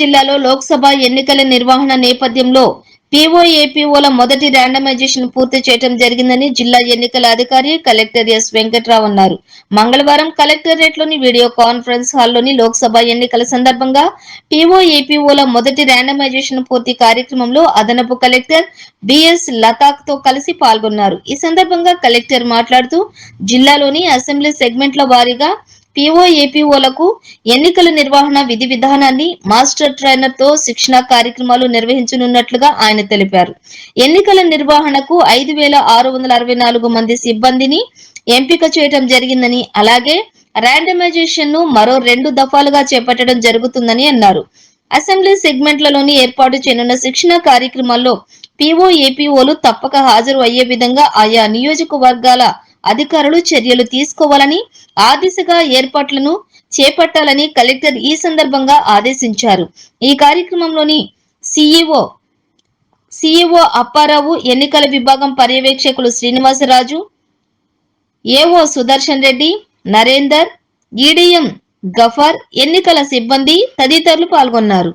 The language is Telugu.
జిల్లాలో లోక్సభ ఎన్నికల నిర్వహణ నేపథ్యంలో పీఓఏపీఓల మొదటి ర్యాండమైజేషన్ పూర్తి చేయడం జరిగిందని జిల్లా ఎన్నికల అధికారి కలెక్టర్ ఎస్ వెంకట్రావు అన్నారు. మంగళవారం కలెక్టరేట్లోని వీడియో కాన్ఫరెన్స్ హాల్లోని లోక్సభ ఎన్నికల సందర్భంగా పీఓఏపీఓల మొదటి ర్యాండమైజేషన్ పూర్తి కార్యక్రమంలో అదనపు కలెక్టర్ బిఎస్ లతాక్తో కలిసి పాల్గొన్నారు. ఈ సందర్భంగా కలెక్టర్ మాట్లాడుతూ జిల్లాలోని అసెంబ్లీ సెగ్మెంట్ల వారీగా పీఓఏపీఓలకు ఎన్నికల నిర్వహణ విధి విధానాన్ని మాస్టర్ ట్రైనర్తో శిక్షణ కార్యక్రమాలు నిర్వహించనున్నట్లుగా ఆయన తెలిపారు. ఎన్నికల నిర్వహణకు ఐదు వేల ఆరు వందల అరవై నాలుగు మంది సిబ్బందిని ఎంపిక చేయటం జరిగిందని అలాగే ర్యాండమైజేషన్ను మరో రెండు దఫాలుగా చేపట్టడం జరుగుతుందని అన్నారు. అసెంబ్లీ సెగ్మెంట్లలోని ఏర్పాటు చేయనున్న శిక్షణ కార్యక్రమాల్లో పీఓ ఏపీఓలు తప్పక హాజరు అయ్యే విధంగా ఆయా నియోజకవర్గాల అధికారులు చర్యలు తీసుకోవాలని ఆ దిశగా ఏర్పాట్లను చేపట్టాలని కలెక్టర్ ఈ సందర్భంగా ఆదేశించారు. ఈ కార్యక్రమంలోని సిఇఓ సిఇఓ అప్పారావు ఎన్నికల విభాగం పర్యవేక్షకులు శ్రీనివాసరాజు ఏఓ సుదర్శన్ రెడ్డి నరేందర్ ఈడీఎం గఫర్ ఎన్నికల సిబ్బంది తదితరులు పాల్గొన్నారు.